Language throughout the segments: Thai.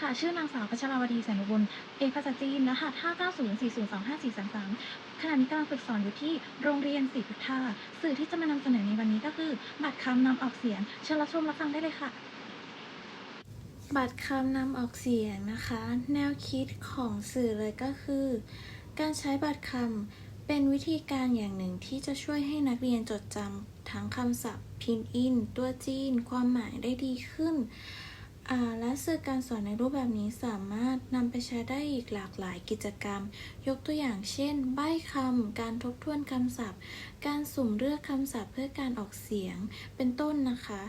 ค่ะ ชื่อนางสาวพัชราวดีแสนอุบลเอกภาษาจีนรหัส590402543ขณะนี้กำลังฝึกสอนอยู่ที่โรงเรียนศรีพุทธาสื่อที่จะมานำเสนอในวันนี้ก็คือ บัตรคำนำออกเสียง เชิญรับชมรับฟังได้เลยค่ะ บัตรคำนำออกเสียงนะคะ แนวคิดของสื่อเลยก็คือ การใช้บัตรคำเป็นวิธีการอย่างหนึ่งที่จะช่วยให้นักเรียนจดจำทั้งคำศัพท์ พินอิน ตัวจีน ความหมายได้ดีขึ้น และสื่อการสอนในรูปแบบนี้สามารถนำไปใช้ได้อีกหลากหลายกิจกรรม ยกตัวอย่างเช่น ใบ้คำ การทบทวนคำศัพท์ การสุ่มเลือกคำศัพท์เพื่อการออกเสียง เป็นต้นนะคะ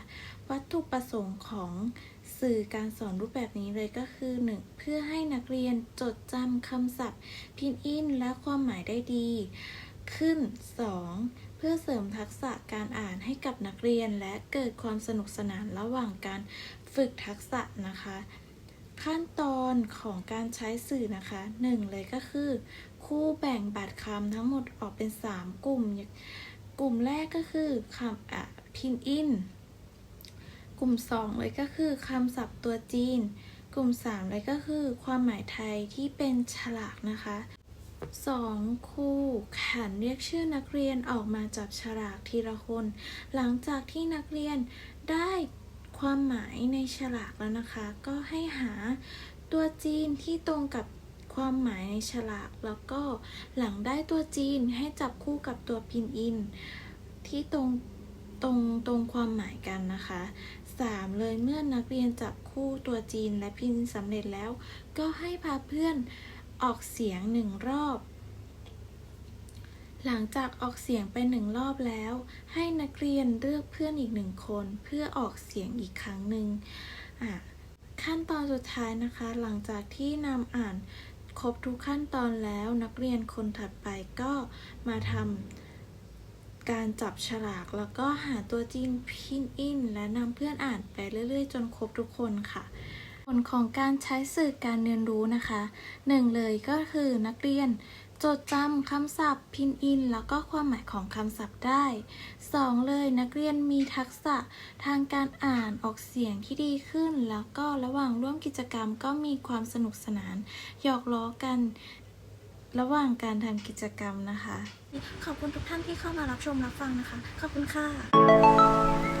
วัตถุประสงค์ของสื่อการสอนรูปแบบนี้เลยก็คือ 1. เพื่อให้นักเรียนจดจำคำศัพท์ พินอินและความหมายได้ดี ขึ้น 2. เพื่อเสริมทักษะการอ่านให้กับนักเรียน และเกิดความสนุกสนานระหว่างการฝึกทักษะนะคะ ขั้นตอนของการใช้สื่อนะคะ 1. เลยก็คือ คู่แบ่งบัตรคำทั้งหมดออกเป็น 3 กลุ่ม กลุ่มแรกก็คือคำอะพินอินกลุ่ม 2 เลยก็คือคำศัพท์ตัวจีน กลุ่ม 3 เลยก็คือ ความหมายไทยที่เป็นฉลากนะคะ 2. ครูขันเรียกชื่อนักเรียนออกมาจับฉลากทีละคน หลังจากที่นักเรียนได้ความหมายในฉลากแล้วนะคะ ก็ให้หาตัวจีนที่ตรงกับความหมายในฉลาก แล้วก็หลังได้ตัวจีนให้จับคู่กับตัวพินอิน ที่ตรงตรงตรงความหมายกันนะคะ 3. เลยเมื่อนักเรียนจับคู่ตัวจีนและพินสำเร็จแล้ว ก็ให้พาเพื่อน ออกเสียงหนึ่งรอบ หลังจากออกเสียงไปหนึ่งรอบแล้ว ให้นักเรียนเลือกเพื่อนอีกหนึ่งคนเพื่อออกเสียงอีกครั้งหนึ่งขั้นตอนสุดท้ายนะคะ หลังจากที่นำอ่านครบทุกขั้นตอนแล้วนักเรียนคนถัดไปก็มาทำการจับฉลาก แล้วก็หาตัวจีนพินอิน และนำเพื่อนอ่านไปเรื่อยๆ จนครบทุกคนค่ะ ผลของการใช้สื่อการเรียนรู้นะคะหนึ่งเลยก็คือนักเรียนจดจำคำศัพท์ พินอิน แล้วก็ความหมายของคำศัพท์ได้ 2. เลยนักเรียนมีทักษะทางการอ่านออกเสียงที่ดีขึ้น แล้วก็ระหว่างร่วมกิจกรรมก็มีความสนุกสนานหยอกล้อกันระหว่างการทำกิจกรรมนะคะ ขอบคุณทุกท่านที่เข้ามารับชมรับฟังนะคะ ขอบคุณค่ะ